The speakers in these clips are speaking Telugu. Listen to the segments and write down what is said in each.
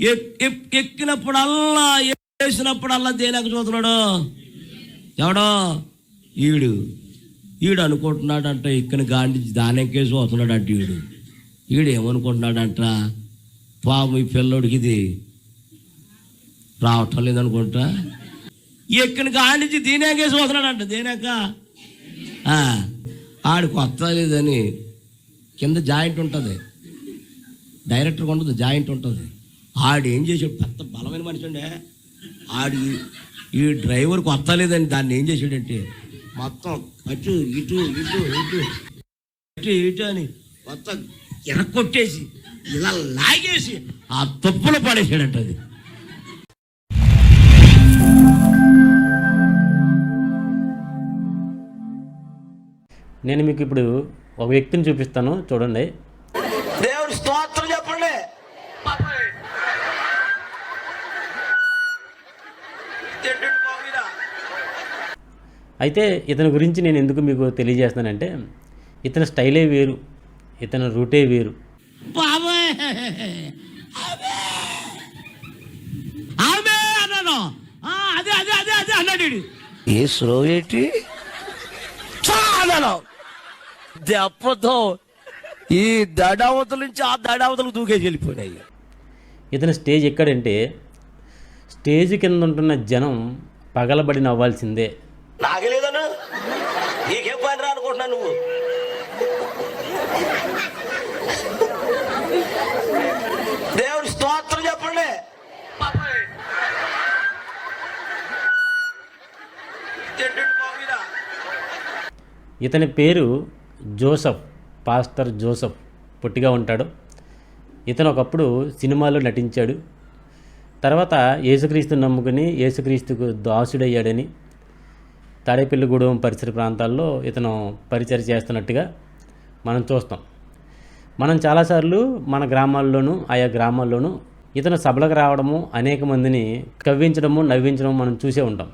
ఎక్కినప్పుడల్లా వేసినప్పుడల్లా దేనికి చూస్తున్నాడు. ఎవడో? ఈడు. ఈడు అనుకుంటున్నాడంట ఇక్కడ గాంధీ దానికే చూస్తున్నాడంట ఈడు. ఈడు ఏమనుకుంటున్నాడంట? పాము ఈ పిల్లోడికి ఇది రావటం లేదనుకుంటా? ఎక్కిన గాండిచి దీనేకే చూస్తున్నాడంట దేనాక? ఆడికి వస్తలేదని కొత్త లేదని కింద జాయింట్ ఉంటుంది. డైరెక్టర్ ఉండదు జాయింట్ ఉంటుంది. ఆడు ఏం చేసాడు పెద్ద బలమైన మనిషి అండి ఆడు ఈ- డ్రైవర్కి డ్రైవర్ దాన్ని ఏం చేసాడంటే మొత్తం అటు ఇటు ఇటు ఇటు ఇటు ఇటు అని మొత్తం ఎరక్కొట్టేసి ఇలా లాగేసి ఆ తప్పులు పడేసాడంట అది. నేను మీకు ఇప్పుడు ఒక వ్యక్తిని చూపిస్తాను. చూడండి దేవుడు స్తోత్రం చెప్పండి అయితే ఇతని గురించి నేను ఎందుకు మీకు తెలియజేస్తున్నానంటే ఇతని స్టైలే వేరు ఇతని రూటే వేరు. అదే అదే అదే అదే అన్నాడు. ఏ స్లో ఏంటి? దెబ్బతో ఈ దడావతల నుంచి ఆ దడావతలకు దూకేసి వెళ్ళిపోయినాయి. ఇతని స్టేజ్ ఎక్కడంటే స్టేజ్ కింద ఉంటున్న జనం పగలబడి నవ్వాల్సిందే. నాగలేదను నీకేం పని రా అనుకుంటున్నా నువ్వు? దేవుడి స్తోత్రం చెప్పండి. ఇతని పేరు జోసఫ్ పాస్టర్ జోసఫ్. పొట్టిగా ఉంటాడు. ఇతను ఒకప్పుడు సినిమాలో నటించాడు. తర్వాత యేసుక్రీస్తు నమ్ముకుని యేసుక్రీస్తుకు దాసుడయ్యాడని తాడేపల్లిగూడెం పరిసర ప్రాంతాల్లో ఇతను పరిచయం చేస్తున్నట్టుగా మనం చూస్తాం. మనం చాలాసార్లు మన గ్రామాల్లోనూ ఆయా గ్రామాల్లోనూ ఇతను సభలకు రావడము అనేక మందిని కవ్వించడము నవ్వించడము మనం చూసే ఉంటాం.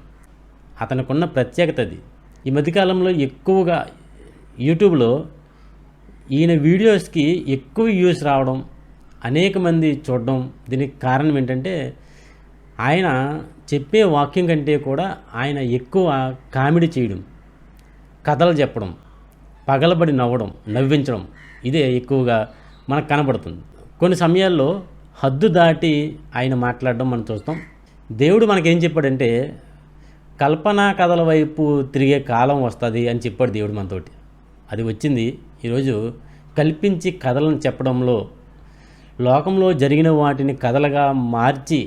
అతనికున్న ప్రత్యేకత అది. ఈ మధ్యకాలంలో ఎక్కువగా యూట్యూబ్లో ఈయన వీడియోస్కి ఎక్కువ వ్యూస్ రావడం అనేక మంది చూడడం దీనికి కారణం ఏంటంటే ఆయన చెప్పే వాక్యం కంటే కూడా ఆయన ఎక్కువ కామెడీ చేయడం కథలు చెప్పడం పగలబడి నవ్వడం నవ్వించడం ఇదే ఎక్కువగా మనకు కనబడుతుంది. కొన్ని సమయాల్లో హద్దు దాటి ఆయన మాట్లాడడం మనం చూస్తాం. దేవుడు మనకేం చెప్పాడంటే కల్పనా కథల వైపు తిరిగే కాలం వస్తుంది అని చెప్పాడు దేవుడు మనతోటి. అది వచ్చింది ఈరోజు కల్పించి కథలను చెప్పడంలో లోకంలో జరిగిన వాటిని కథలుగా మార్చి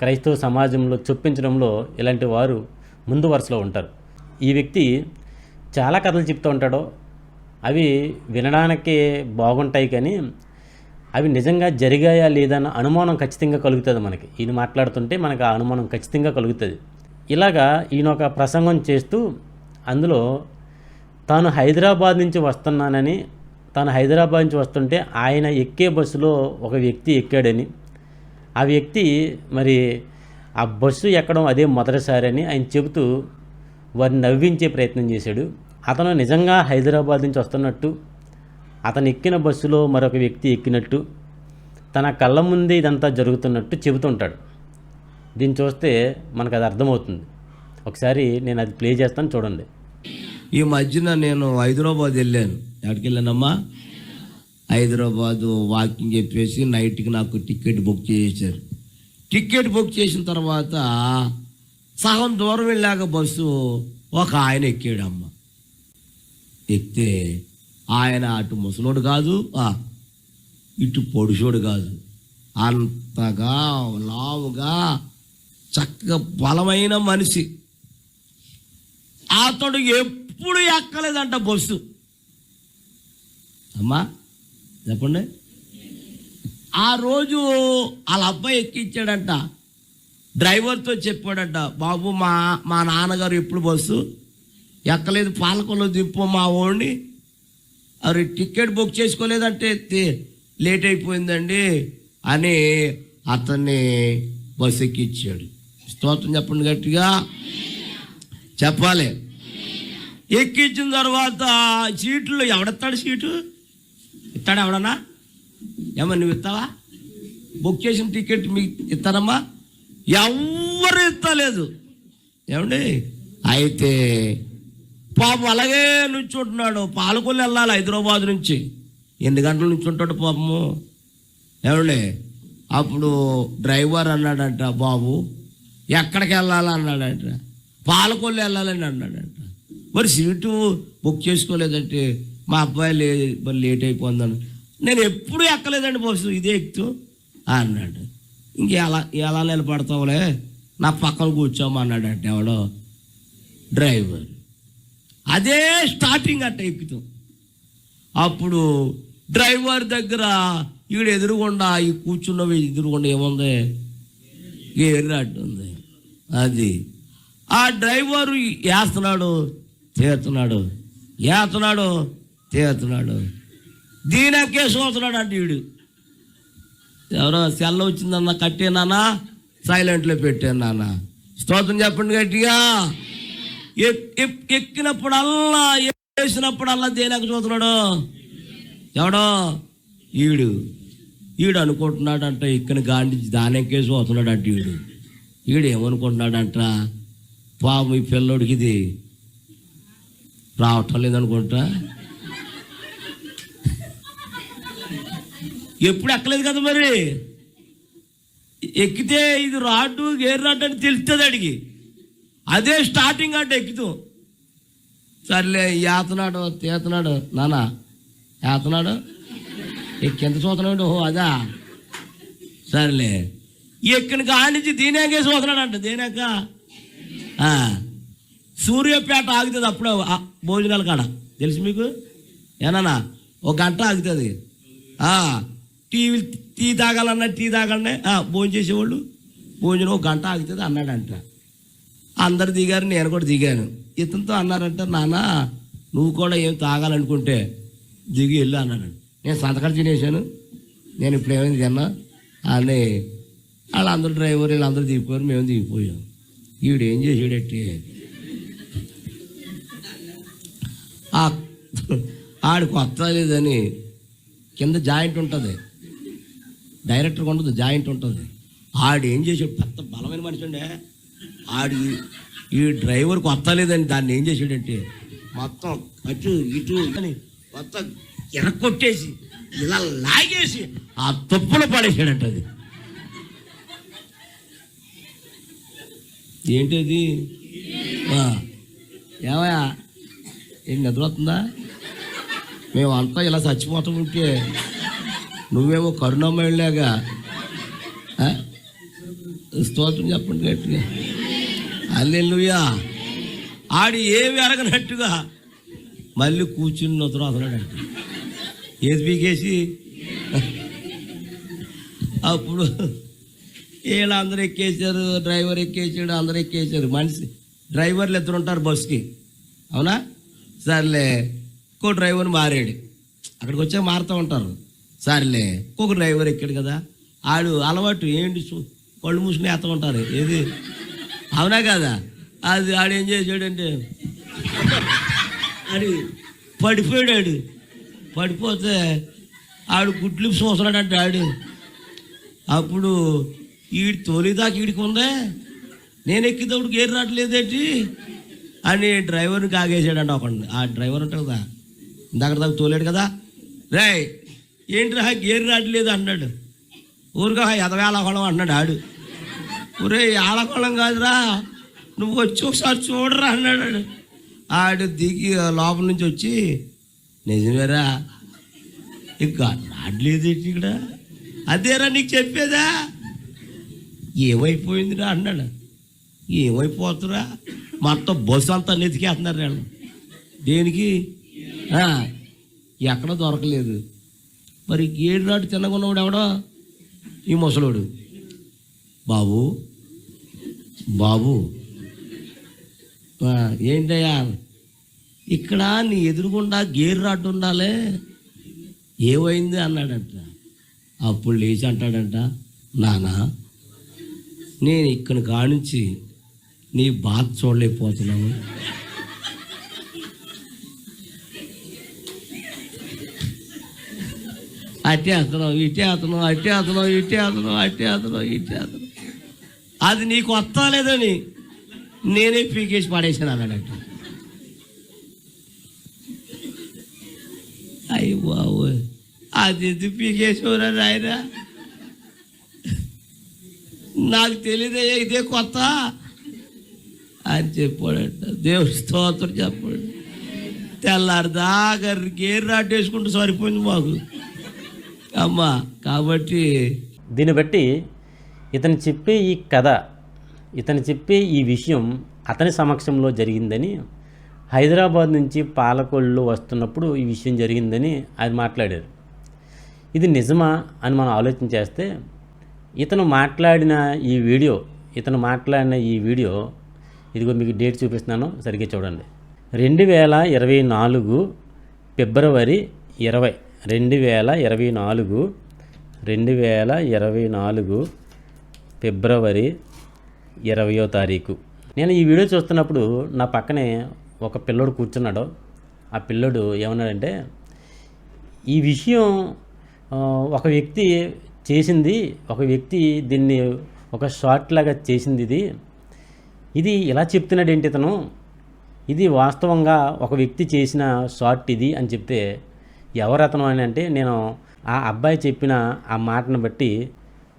క్రైస్తవ సమాజంలో చొప్పించడంలో ఇలాంటి వారు ముందు వరుసలో ఉంటారు. ఈ వ్యక్తి చాలా కథలు చెప్తూ ఉంటాడు అవి వినడానికి బాగుంటాయి కానీ అవి నిజంగా జరిగాయా లేదన్న అనుమానం ఖచ్చితంగా కలుగుతుంది మనకి. ఈయన మాట్లాడుతుంటే మనకు ఆ అనుమానం ఖచ్చితంగా కలుగుతుంది. ఇలాగా ఈయన ఒక ప్రసంగం చేస్తూ అందులో తాను హైదరాబాద్ నుంచి వస్తున్నానని తాను హైదరాబాద్ నుంచి వస్తుంటే ఆయన ఎక్కే బస్సులో ఒక వ్యక్తి ఎక్కాడని ఆ వ్యక్తి మరి ఆ బస్సు ఎక్కడం అదే మొదటిసారి అని ఆయన చెబుతూ వారిని నవ్వించే ప్రయత్నం చేశాడు. అతను నిజంగా హైదరాబాద్ నుంచి వస్తున్నట్టు అతను ఎక్కిన బస్సులో మరొక వ్యక్తి ఎక్కినట్టు తన కళ్ళ ముందే ఇదంతా జరుగుతున్నట్టు చెబుతుంటాడు దీన్ని చూస్తే మనకు అది అర్థమవుతుంది. ఒకసారి నేను అది ప్లే చేస్తాను చూడండి. ఈ మధ్యన నేను హైదరాబాద్ వెళ్ళాను. ఎక్కడికి వెళ్ళానమ్మా? హైదరాబాద్ వాకింగ్ చెప్పేసి నైట్కి నాకు టికెట్ బుక్ చేశారు. టికెట్ బుక్ చేసిన తర్వాత సగం దూరం వెళ్ళాక బస్సు ఒక ఆయన ఎక్కాడమ్మ. ఎక్కితే ఆయన అటు ముసలోడు కాదు ఇటు పొడుషోడు కాదు. అంతగా లావుగా చక్కగా బలమైన మనిషి. అతడు ఎప్పుడు ఎక్కలేదంట బస్సు. అమ్మా చెప్పండి. ఆ రోజు వాళ్ళ అబ్బాయి ఎక్కించాడంట. డ్రైవర్తో చెప్పాడంట బాబు మా మా నాన్నగారు ఎప్పుడు బస్సు? ఎక్కలేదు పాలకొల్లో దింపు మా ఓడిని. అరే టికెట్ బుక్ చేసుకోలేదంటే లేట్ అయిపోయిందండి అని అతన్ని బస్సు ఎక్కించాడు. స్తోత్రం చెప్పండి గట్టిగా. చెప్పాలి. ఎక్కించిన తర్వాత సీట్లు ఎవడెత్తాడు సీటు? ఇస్తాడు ఎవడన్నా? ఏమన్నా నువ్వు ఇస్తావా? బుక్ చేసిన టికెట్ మీకు ఇస్తానమ్మా. ఎవ్వరు ఇస్తలేదు. ఏమండి? అయితే పాపం అలాగే నుంచుంటున్నాడు. పాలకొల్లు వెళ్ళాలి హైదరాబాద్ నుంచి. ఎన్ని గంటల నుంచి ఉంటాడు పాపము? ఏమండి? అప్పుడు డ్రైవర్ అన్నాడంట బాబు ఎక్కడికి వెళ్ళాలి? అన్నాడంట. పాలకొల్లు వెళ్ళాలని అన్నాడంట. మరి సీటు బుక్ చేసుకోలేదంటే మా అబ్బాయి లే మరి లేట్ అయిపోయిందని నేను ఎప్పుడు ఎక్కలేదండి బస్సు ఇదే ఎక్కుతూ అన్నాడు. ఇంకెలా ఎలా ఎలా నిలబడతావులే? నా పక్కన కూర్చోమన్నాడంట ఎవడో? డ్రైవర్. అదే స్టార్టింగ్ అట్ట ఎక్కుతాం అప్పుడు డ్రైవర్ దగ్గర ఈడు ఎదురుగుండా ఈ కూర్చున్నవి ఎదురుగుండా ఏముంది? గేర్రాట్ ఉంది అది. ఆ డ్రైవరు వేస్తున్నాడు తీరుతున్నాడు వేస్తున్నాడు తీరుతున్నాడు దీనకే చూస్తున్నాడు అంటే వీడు ఎవరో సెల్ల వచ్చిందన్న కట్టేనానా సైలెంట్లో పెట్టాను స్తోత్రం చెప్పండి గట్టిగా. ఎక్- ఎక్- ఎక్కినప్పుడల్లా వేసినప్పుడల్లా దేనికి చూస్తున్నాడు ఎవడో? ఈడు. ఈడు అనుకుంటున్నాడంట ఇక్కడ గాంధీ దానికేసి పోతున్నాడంట ఈడు. ఈడు ఏమనుకుంటున్నాడంట? పాము ఈ పిల్లోడికి ఇది రావటం లేదనుకుంటా? ఎప్పుడు ఎక్కలేదు కదా మరి? ఎక్కితే ఇది రాడ్డు గేర్ రాడ్డు అని తెలుస్తుంది అడిగి. అదే స్టార్టింగ్ అంటే ఎక్కుతూ. సర్లే ఏతనాడు తీతనాడు నానా ఏతనాడు ఎక్కింత చూస్తున్నాడు? ఓహో అదా? సర్లే. ఎక్కిన కానించి దీనేకే చూస్తున్నాడు అంట దీనేక? సూర్యపేట ఆగుతుంది అప్పుడే భోజనాలు భోజనాల కాడ. తెలుసు మీకు? ఏనా ఒక గంట ఆగుతుంది. టీ టీవీ టీ తాగాలన్నా టీ తాగాలనే భోజనం చేసేవాళ్ళు. భోజనం ఒక గంట ఆగుతుంది అన్నాడంట. అందరు దిగారు నేను కూడా దిగాను. ఇతనితో అన్నారంట నాన్న నువ్వు కూడా ఏం తాగాలనుకుంటే దిగి వెళ్ళు అన్నాడు. నేను సంతకాలు తినేసాను నేను ఇప్పుడు ఏమైంది తిన్నా అని వాళ్ళందరూ డ్రైవర్ వీళ్ళందరూ దిగిపోయారు మేము దిగిపోయాం. ఈవిడ ఏం చేసాడట్టి ఆడు కొత్త లేదని కింద జాయింట్ ఉంటుంది. డైరెక్టర్ ఉండదు జాయింట్ ఉంటుంది. ఆడు ఏం చేసాడు పెద్ద బలమైన మనిషి ఉండే ఆడి ఈ డ్రైవర్ కొత్త లేదని దాన్ని ఏం చేసాడంటే మొత్తం అటు ఇటు అని మొత్తం ఎరక్కొట్టేసి ఇలా లాగేసి ఆ తుప్పలు పడేసాడంట అది. ఏంటిది ఏమయ్యా ఏం నిద్ర వస్తుందా? మేము అంతా ఇలా చచ్చిపోతూ ఉంటే నువ్వేమో కరుణమ్మలాగా స్తోత్రం చెప్పండి గట్టిగా. అల్లెలుయా ఆడి ఏమి అరగనట్టుగా మళ్ళీ కూర్చుని నొత్తరు అతనాడంట ఏది పీకేసి? అప్పుడు వీళ్ళు అందరు ఎక్కేసారు డ్రైవర్ ఎక్కేసాడు అందరు ఎక్కేసారు మనిషి డ్రైవర్లు ఇద్దరు ఉంటారు బస్సుకి. అవునా? సర్లే ఇంకో డ్రైవర్ మారాడు. అక్కడికి వచ్చాక మారుతూ ఉంటారు. సర్లే. ఇంకొక డ్రైవర్ ఎక్కాడు కదా. ఆడు అలవాటు ఏంటి కళ్ళు మూసుకుని ఎత్త ఉంటారు ఏది? అవునా కదా? అది ఆడు ఏం చేసాడంటే ఆడి పడిపోయాడు. పడిపోతే ఆడు గుడ్లు చూస్తున్నాడంటే ఆడు. అప్పుడు ఈడు తోలిదాకా ఈడికి ఉందే. నేను ఎక్కినప్పుడు గేర్ రావట్లేదేంటి? అని డ్రైవర్ని కాగేసాడంట ఒకడిని. ఆ డ్రైవర్ ఉంటాడు కదా. దగ్గర దాకా తోలేడు కదా. రే ఏంటి రా గేర్ రావట్లేదు అన్నాడు. ఊరుగా ఎదవేళకోళం అన్నాడు ఆడు. ఒరే ఆడకొళం కాదురా. నువ్వు వచ్చి ఒకసారి చూడరా అన్నాడు ఆడు. ఆడు దిగి లోపల నుంచి వచ్చి నిజమేరా ఇక రాడ్లేదు ఇక్కడ? అదేరా నీకు చెప్పేదా? ఏమైపోయిందిరా? అన్నాడు. ఏమైపోతురా? మొత్తం బస్సు అంతా నెతికేస్తున్నారు వాళ్ళు. దేనికి? ఎక్కడ దొరకలేదు. మరి ఏడు నాటి తిన్నగున్నవాడు ఎవడా? ఈ ముసలోడు. బాబు బాబు. ఏంటయ్యా? ఇక్కడ నీ ఎదురుగుండా గేర్ రాడ్డు ఉండాలి. ఏమైంది అన్నాడంట. అప్పుడు లేచి అంటాడంట నానా నేను ఇక్కడ కానించి నీ బాధ చూడలేకపోతున్నాను. అట్టే అతను ఇటే అతను అట్టే అతను ఇటే అతను అట్టే అతను ఇటే అతను అది నీకు వస్తా లేదని నేనే పీకేసి పడేసాను అన్నాడట అయ్యి బాబు అది ఎందుకు పీకేసేవరా నాయన? నాకు తెలియదయ్యా ఇదే కొత్త అని చెప్పాడట. దేవుడి స్తోత్రం చెప్పాడు. తెల్లారి దాకా గేర్ రాటేసుకుంటూ సరిపోయింది మాకు. అమ్మా కాబట్టి దీన్ని బట్టి ఇతను చెప్పే ఈ కథ ఇతను చెప్పే ఈ విషయం అతని సమక్షంలో జరిగిందని హైదరాబాద్ నుంచి పాలకొల్లు వస్తున్నప్పుడు ఈ విషయం జరిగిందని అది మాట్లాడారు. ఇది నిజమా అని మనం ఆలోచన చేస్తే ఇతను మాట్లాడిన ఈ వీడియో ఇతను మాట్లాడిన ఈ వీడియో ఇదిగో మీకు డేట్ చూపిస్తున్నాను సరిగ్గా చూడండి. రెండు వేల ఇరవై నాలుగు ఫిబ్రవరి ఇరవై రెండు వేల ఇరవై నాలుగు రెండు వేల ఇరవై నాలుగు ఫిబ్రవరి ఇరవయో తారీఖు. నేను ఈ వీడియో చూస్తున్నప్పుడు నా పక్కనే ఒక పిల్లోడు కూర్చున్నాడు. ఆ పిల్లోడు ఏమన్నాడంటే ఈ విషయం ఒక వ్యక్తి చేసింది ఒక వ్యక్తి దీన్ని ఒక షార్ట్ లాగా చేసింది ఇది. ఇది ఇలా చెప్తున్నాడు ఏంటి ఇతను? ఇది వాస్తవంగా ఒక వ్యక్తి చేసిన షార్ట్ ఇది అని చెప్తే ఎవరతను అని అంటే నేను ఆ అబ్బాయి చెప్పిన ఆ మాటను బట్టి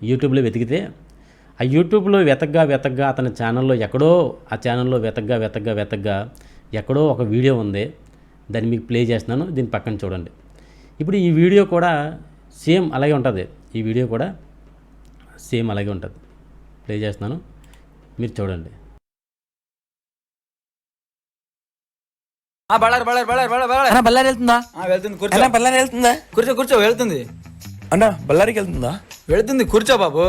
యూట్యూబ్లో వెతికితే ఆ యూట్యూబ్లో వెతగ్గా వెతగ్గా అతని ఛానల్లో ఎక్కడో ఆ ఛానల్లో వెతగ్గా వెతగ్గా వెతగ్గా ఎక్కడో ఒక వీడియో ఉంది. దాన్ని మీకు ప్లే చేస్తున్నాను. దీని పక్కన చూడండి. ఇప్పుడు ఈ వీడియో కూడా సేమ్ అలాగే ఉంటుంది. ఈ వీడియో కూడా సేమ్ అలాగే ఉంటుంది. ప్లే చేస్తున్నాను. మీరు చూడండి. బళ్ళారి బళ్ళారి బళ్ళారి బళ్ళారి అన్న బళ్ళారి వెళ్తుందా? వెళ్తుంది కూర్చో. బళ్ళారి వెళ్తుందా? కూర్చో కూర్చో వెళ్తుంది. అన్న బళ్ళారికి వెళ్తుందా? వెళ్తుంది కూర్చో బాబు.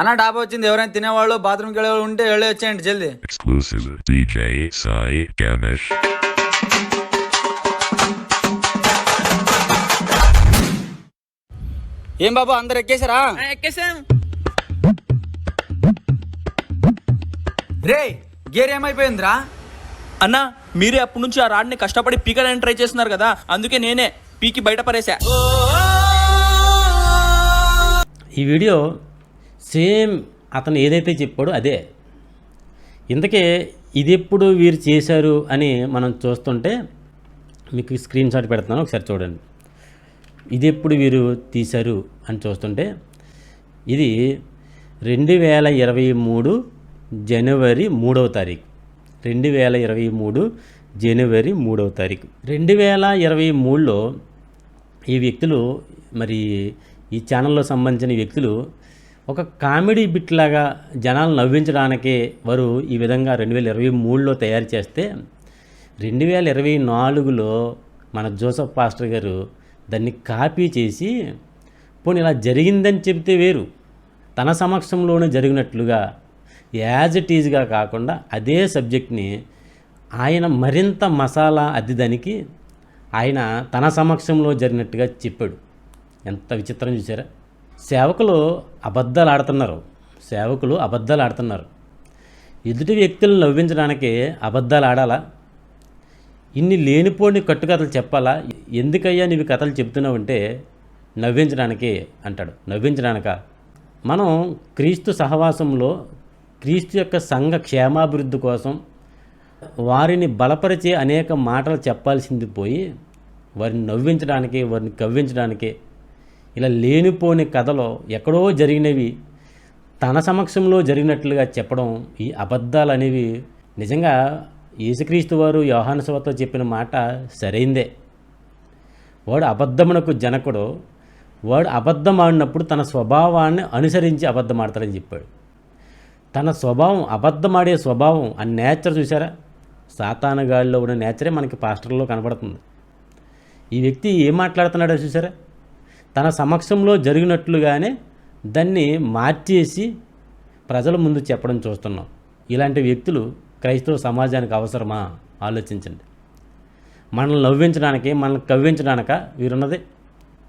అన్న డాబా వచ్చింది ఎవరైనా తినేవాళ్ళు బాత్రూమ్కి వెళ్ళేవాళ్ళు ఉంటే వెళ్ళి వచ్చేయండి జల్దీ. Exclusive DJ Sai Ganesh. ఏం బాబు అందరు ఎక్కేసారా ఎక్కేసాం రే గేర్ ఏమైపోయిందిరా? అన్న మీరే అప్పటి నుంచి ఆ రాడ్ని కష్టపడి పీకడానికి ట్రై చేస్తున్నారు కదా అందుకే నేనే పీకి బయట పరేసా ఈ వీడియో సేమ్ అతను ఏదైతే చెప్పాడో అదే. ఇంతకే ఇది ఎప్పుడు వీరు చేశారు అని మనం చూస్తుంటే మీకు స్క్రీన్ షాట్ పెడుతున్నాను ఒకసారి చూడండి. ఇది ఎప్పుడు వీరు తీశారు అని చూస్తుంటే ఇది రెండు వేల ఇరవై మూడు జనవరి మూడవ తారీఖు. రెండు వేల ఇరవై మూడు జనవరి మూడవ తారీఖు. రెండు వేల ఇరవై మూడులో ఈ వ్యక్తులు మరి ఈ ఛానల్లో సంబంధించిన వ్యక్తులు ఒక కామెడీ బిట్ లాగా జనాలు నవ్వించడానికి వారు ఈ విధంగా రెండు వేల ఇరవై మూడులో తయారు చేస్తే రెండు వేల ఇరవై నాలుగులో మన జోసఫ్ పాస్టర్ గారు దాన్ని కాపీ చేసి పోనీ ఇలా జరిగిందని చెబితే వేరు. తన సమక్షంలోనే జరిగినట్లుగా యాజ్ ఇట్ ఈజ్గా కాకుండా అదే సబ్జెక్ట్ని ఆయన మరింత మసాలా అద్దిదానికి ఆయన తన సమక్షంలో జరిగినట్టుగా చెప్పాడు. ఎంత విచిత్రం చూసారా? సేవకులు అబద్ధాలు ఆడుతున్నారు సేవకులు అబద్ధాలు ఆడుతున్నారు ఎదుటి వ్యక్తులను నవ్వించడానికి అబద్ధాలు ఆడాలా ఇన్ని లేనిపోని కట్టుకథలు చెప్పాలా? ఎందుకయ్యా నీవి కథలు చెప్తున్నావంటే నవ్వించడానికి అంటాడు. నవ్వించడానిక? మనం క్రీస్తు సహవాసంలో క్రీస్తు యొక్క సంఘ క్షేమాభివృద్ధి కోసం వారిని బలపరిచే అనేక మాటలు చెప్పాల్సింది పోయి వారిని నవ్వించడానికి వారిని కవ్వించడానికి ఇలా లేనిపోని కథలో ఎక్కడో జరిగినవి తన సమక్షంలో జరిగినట్లుగా చెప్పడం ఈ అబద్ధాలు అనేవి నిజంగా యేసుక్రీస్తు వారు యోహానుసవతో చెప్పిన మాట సరైందే. వాడు అబద్ధమునకు జనకుడు. వాడు అబద్ధం ఆడినప్పుడు తన స్వభావాన్ని అనుసరించి అబద్ధం ఆడతాడని చెప్పాడు. తన స్వభావం అబద్ధమాడే స్వభావం ఆ నేచర్ చూసారా సాతానగాడిలో ఉన్న నేచరే మనకి పాస్టర్లో కనబడుతుంది. ఈ వ్యక్తి ఏం మాట్లాడుతున్నాడో చూసారా తన సమక్షంలో జరిగినట్లుగానే దాన్ని మార్చేసి ప్రజల ముందు చెప్పడం చూస్తున్నాం. ఇలాంటి వ్యక్తులు క్రైస్తవ సమాజానికి అవసరమా? ఆలోచించండి. మనల్ని నవ్వించడానికి మనల్ని కవ్వించడానిక వీరున్నది?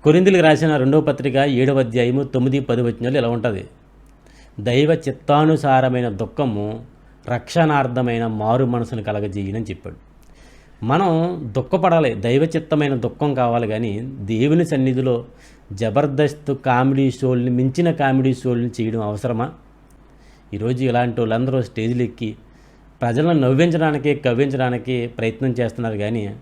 కొరిందులకు రాసిన రెండవ పత్రిక ఏడవ అధ్యాయము తొమ్మిది పది వచ్చినాలు ఇలా ఉంటుంది. దైవ చిత్తానుసారమైన దుఃఖము రక్షణార్థమైన మారు మనసును కలగజేయనని చెప్పాడు. మనం దుఃఖపడాలి దైవ చిత్తమైన దుఃఖం కావాలి కానీ దేవుని సన్నిధిలో జబర్దస్త్ కామెడీ షోల్ని మించిన కామెడీ షోల్ని చేయడం అవసరమా? ఈరోజు ఇలాంటి వాళ్ళందరూ స్టేజ్లు ఎక్కి ప్రజలను నవ్వించడానికి కవ్వించడానికి ప్రయత్నం చేస్తున్నారు కానీ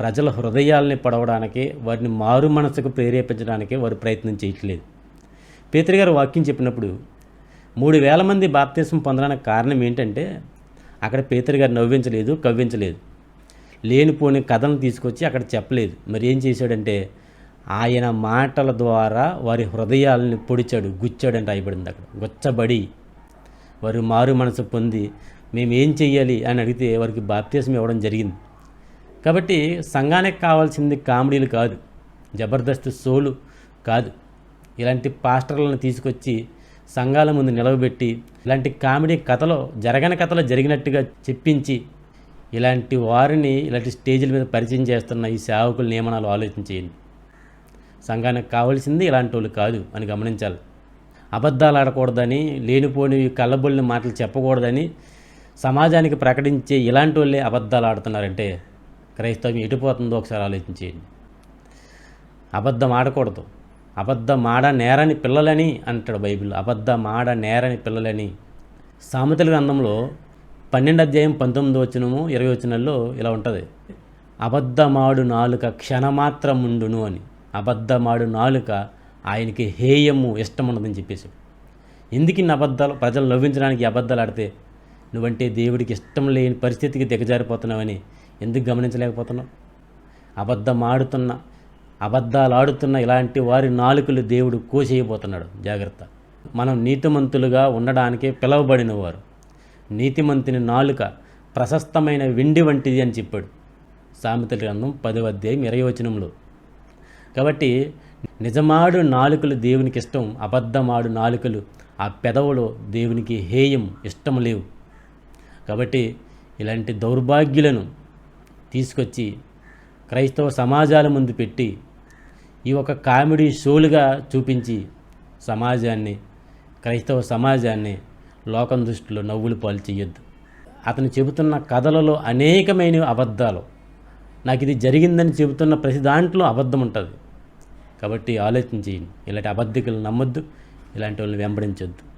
ప్రజల హృదయాల్ని పడవడానికి వారిని మారు మనసుకు ప్రేరేపించడానికి వారు ప్రయత్నం చేయట్లేదు. పేతురు గారు వాక్యం చెప్పినప్పుడు మూడు వేల మంది బాప్తీసం పొందడానికి కారణం ఏంటంటే అక్కడ పేతురు గారు నవ్వించలేదు కవ్వించలేదు. లేనిపోని కథను తీసుకొచ్చి అక్కడ చెప్పలేదు. మరి ఏం చేశాడంటే ఆయన మాటల ద్వారా వారి హృదయాలని పొడిచాడు గుచ్చాడని రాయబడింది అక్కడ. గుచ్చబడి వారు మారు మనసు పొంది మేము ఏం చెయ్యాలి? అని అడిగితే వారికి బాప్తీసం ఇవ్వడం జరిగింది. కాబట్టి సంఘానికి కావాల్సింది కామెడీలు కాదు జబర్దస్త్ షోలు కాదు. ఇలాంటి పాస్టర్లను తీసుకొచ్చి సంఘాల ముందు నిలవబెట్టి ఇలాంటి కామెడీ కథలో జరగని కథలో జరిగినట్టుగా చెప్పించి ఇలాంటి వారిని ఇలాంటి స్టేజీల మీద పరిచయం చేస్తున్న ఈ సేవకుల నియమనాలు ఆలోచించేయండి సంఘానికి కావాల్సింది ఇలాంటి వాళ్ళు కాదు అని గమనించాలి. అబద్ధాలు ఆడకూడదని లేనిపోని కళ్ళబొల్లిన మాటలు చెప్పకూడదని సమాజానికి ప్రకటించే ఇలాంటి వాళ్ళే అబద్ధాలు ఆడుతున్నారంటే క్రైస్తవం ఎటుపోతుందో ఒకసారి ఆలోచించేయండి అబద్ధం ఆడకూడదు. అబద్ధం ఆడ నేరని పిల్లలని అంటాడు బైబిల్. అబద్ధం ఆడ నేరని పిల్లలని. సామెతల గ్రంథంలో పన్నెండు అధ్యాయం పంతొమ్మిది వచనము ఇరవై వచనాల్లో ఇలా ఉంటుంది. అబద్ధమాడు నాలుక క్షణమాత్రముండును అని. అబద్ధమాడు నాలుక ఆయనకి హేయము ఇష్టం ఉండదని చెప్పేసి. ఎందుకు ఇన్ని అబద్ధాలు? ప్రజలు నవ్వించడానికి అబద్ధాలు ఆడితే నువ్వంటే దేవుడికి ఇష్టం లేని పరిస్థితికి దిగజారిపోతున్నావని ఎందుకు గమనించలేకపోతున్నావు? అబద్ధం ఆడుతున్న అబద్ధాలు ఆడుతున్న ఇలాంటి వారి నాలుకలు దేవుడు కోసేయబోతున్నాడు. జాగ్రత్త. మనం నీతిమంతులుగా ఉండడానికే పిలవబడిన వారు నీతిమంతుని నాలుక ప్రశస్తమైన వెండి వంటిది అని చెప్పాడు. సామెతల గ్రంథం పదవ అధ్యాయం ఇరవై వచనంలో. కాబట్టి నిజమాడు నాలుకలు దేవునికి ఇష్టం అబద్ధమాడు నాలుకలు ఆ పెదవులో దేవునికి హేయం ఇష్టం లేవు. కాబట్టి ఇలాంటి దౌర్భాగ్యులను తీసుకొచ్చి క్రైస్తవ సమాజాల ముందు పెట్టి ఈ ఒక కామెడీ షోలుగా చూపించి సమాజాన్ని క్రైస్తవ సమాజాన్ని లోకం దృష్టిలో నవ్వులు పాలు చేయొద్దు అతను చెబుతున్న కథలలో అనేకమైన అబద్ధాలు. నాకు ఇది జరిగిందని చెబుతున్న ప్రతి దాంట్లో అబద్ధం ఉంటుంది. కాబట్టి ఆలోచించి ఇలాంటి అబద్ధికలు నమ్మొద్దు. ఇలాంటి వాళ్ళని వెంబడించొద్దు.